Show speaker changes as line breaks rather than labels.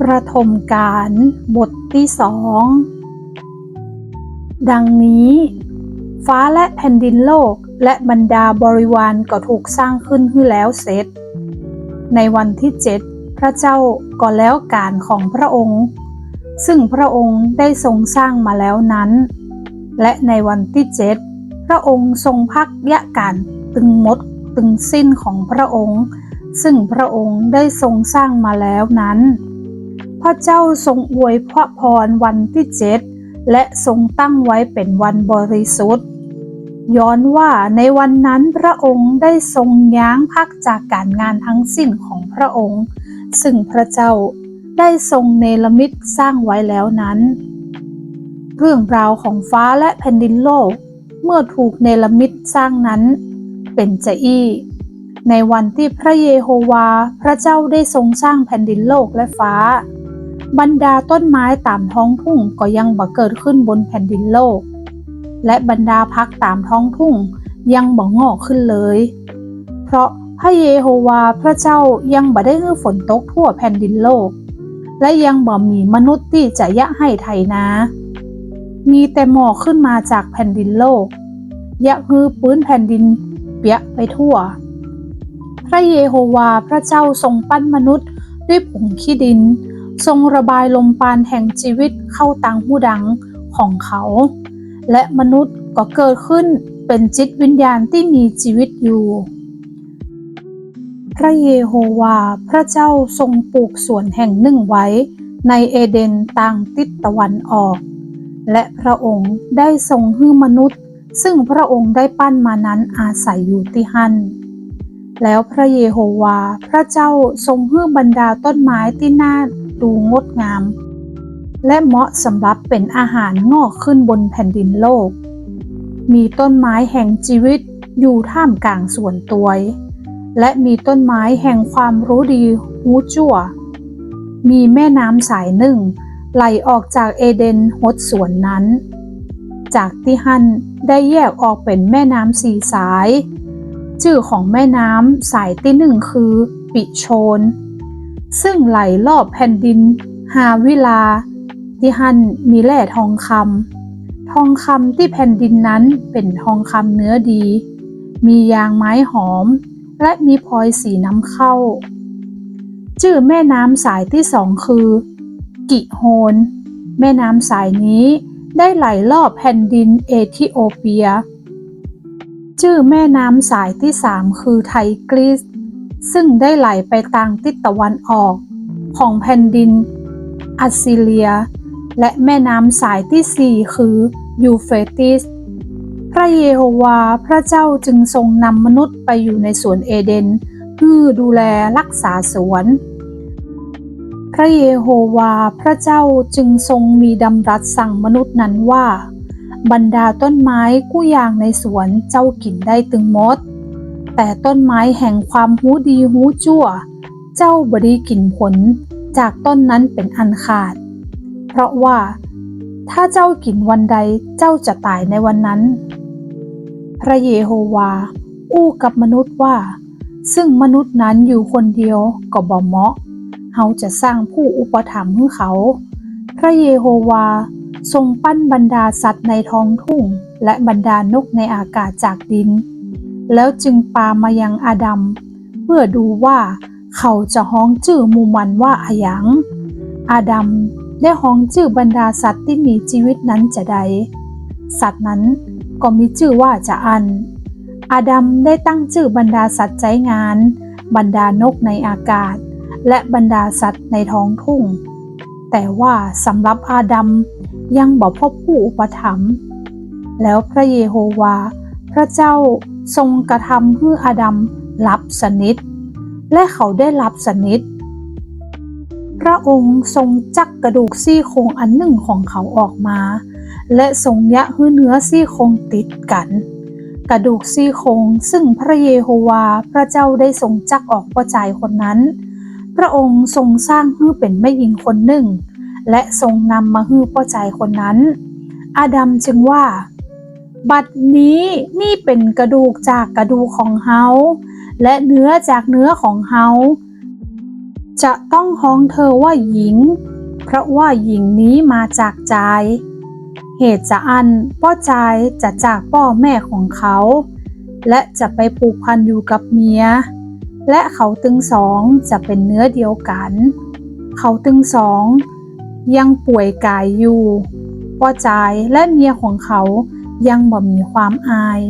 ประถมการบทที่สอง ดังนี้ ฟ้าและแผ่นดินโลกและบรรดาบริวารก็ถูกสร้างขึ้นให้แล้วเสร็จ ในวันที่เจ็ดพระเจ้าก็แล้วการของพระองค์ ซึ่งพระองค์ได้ทรงสร้างมาแล้วนั้น และในวันที่เจ็ดพระองค์ทรงพักยะการตึงมดตึงสิ้นของพระองค์ ซึ่งพระองค์ได้ทรงสร้างมาแล้วนั้น พระเจ้าทรงอวยพระพรวันที่เจ็ดและทรงตั้งไว้เป็นวันบริสุทธิ์ ย้อนว่าในวันนั้นพระองค์ได้ทรงย้างพักจากการงานทั้งสิ้นของพระองค์ ซึ่งพระเจ้าได้ทรงเนรมิตสร้างไว้แล้วนั้น เรื่องราวของฟ้าและแผ่นดินโลก เมื่อถูกเนรมิตสร้างนั้น เป็นจะอี้ในวันที่พระเยโฮวา พระเจ้าได้ทรงสร้างแผ่นดินโลกและฟ้า บรรดาต้นไม้ตามท้องทุ่งก็ยังบ่เกิดขึ้นบนแผ่นดินโลก และบรรดาพักตามท้องทุ่งยังบ่งอกขึ้นเลย เพราะพระเยโฮวาพระเจ้ายังบ่ได้ให้ฝนตกทั่วแผ่นดินโลก และยังบ่มีมนุษย์ที่จะยะให้ไถนา มีแต่หมอกขึ้นมาจากแผ่นดินโลก ยะฮือปื้นแผ่นดินเปียกไปทั่ว พระเยโฮวาพระเจ้าทรงปั้นมนุษย์ด้วยผงขี้ดิน ทรงระบายลมปานแห่งชีวิตเข้าตังหูดังของเขา และมนุษย์ก็เกิดขึ้นเป็นจิตวิญญาณที่มีชีวิตอยู่ พระเยโฮวาพระเจ้าทรงปลูกสวนแห่งหนึ่งไว้ในเอเดนทางทิศตะวันออก และพระองค์ได้ทรงให้มนุษย์ ซึ่งพระองค์ได้ปั้นมานั้นอาศัยอยู่ที่หันแล้วพระเยโฮวา พระเจ้าทรงให้บรรดาต้นไม้ที่น่า ดูงดงาม และเหมาะสำหรับเป็นอาหารงอกขึ้นบนแผ่นดินโลก มีต้นไม้แห่งชีวิตอยู่ท่ามกลางส่วนตัวและมีต้นไม้แห่งความรู้ดีหูจั่ว มีแม่น้ำสายหนึ่ง ไหลออกจากเอเดนหดสวนนั้น จากที่ฮันได้แยกออกเป็นแม่น้ำสี่สาย ชื่อของแม่น้ำสายที่หนึ่งคือ ปิโชน ซึ่งไหลรอบแผ่นดินฮาวิลา ที่ฮันมีแร่ทองคำทองคำที่แผ่นดินนั้นเป็นทองคำเนื้อดี มียางไม้หอม และมีพลอยสีน้ำเข้า ชื่อแม่น้ำสายที่สองคือ กิโฮน แม่น้ำสายนี้ได้ไหลรอบแผ่นดินเอธิโอเปีย ชื่อแม่น้ำสายที่สามคือไทกรีส ซึ่งได้ไหลไปทางทิศตะวันออก ของแผ่นดินอัสซีเรีย และแม่น้ำสายที่สี่คือยูเฟติส พระเยโฮวาพระเจ้าจึงทรงนำมนุษย์ไปอยู่ในสวนเอเดนเพื่อดูแลรักษาสวน พระเยโฮวาพระเจ้าจึงทรงมีดำรัสสั่งมนุษย์นั้นว่า บรรดาต้นไม้กู้ยางในสวนเจ้ากินได้ตึงมด แต่ต้นไม้แห่งความหูดีหูจั่ว เจ้าบดีกินผลจากต้นนั้นเป็นอันขาด เพราะว่าถ้าเจ้ากินวันใดเจ้าจะตายในวันนั้น พระเยโฮวา อู้กับมนุษย์ว่า ซึ่งมนุษย์นั้นอยู่คนเดียวก็บ่เหมาะเฮาจะสร้างผู้อุปถัมภ์ให้เขา พระเยโฮวาทรงปั้นบรรดาสัตว์ในท้องทุ่ง และบรรดานกในอากาศจากดิน แล้วจึงปามายังอาดัม เพื่อดูว่าเขาจะฮ้องชื่อมูมันว่าอายัง อาดัมได้ฮ้องชื่อบรรดาสัตว์ที่มีชีวิตนั้นจะใด สัตว์นั้นก็มีชื่อว่าจะอัน อาดัมได้ตั้งชื่อบรรดาสัตว์ใจงาน บรรดานกในอากาศ และบรรดาสัตว์ในท้องทุ่ง แต่ว่าสำหรับอาดัมยังบอกพบผู้อุปถัมภ์แล้วพระเยโฮวา พระเจ้า ทรงกระทำให้อาดัมหลับสนิท และเขาได้หลับสนิท พระองค์ทรงจักกระดูกซี่โครงอันหนึ่งของเขาออกมา และทรงยะให้เนื้อซี่โครงติดกัน กระดูกซี่โครงซึ่งพระเยโฮวาพระเจ้าได้ทรงจักออกประจายคนนั้น พระองค์ทรงสร้างให้เป็นแม่หญิงคนหนึ่ง และทรงนำมาให้ป้อใจคนนั้น อาดัมจึงว่า บัดนี้นี่เป็นกระดูกจากกระดูกของเฮาและเนื้อจากเนื้อของเฮาจะต้องฮ้องเธอว่าหญิง เพราะว่าหญิงนี้มาจากใจ เหตุจะอันป้อใจจะจากพ่อแม่ของเขา และจะไปผูกพันอยู่กับเมีย และเขาตึงสองจะเป็นเนื้อเดียวกัน เขาตึงสองยังป่วยกายอยู่ป้อใจและเมียของเขา ยังบ่มีความอาย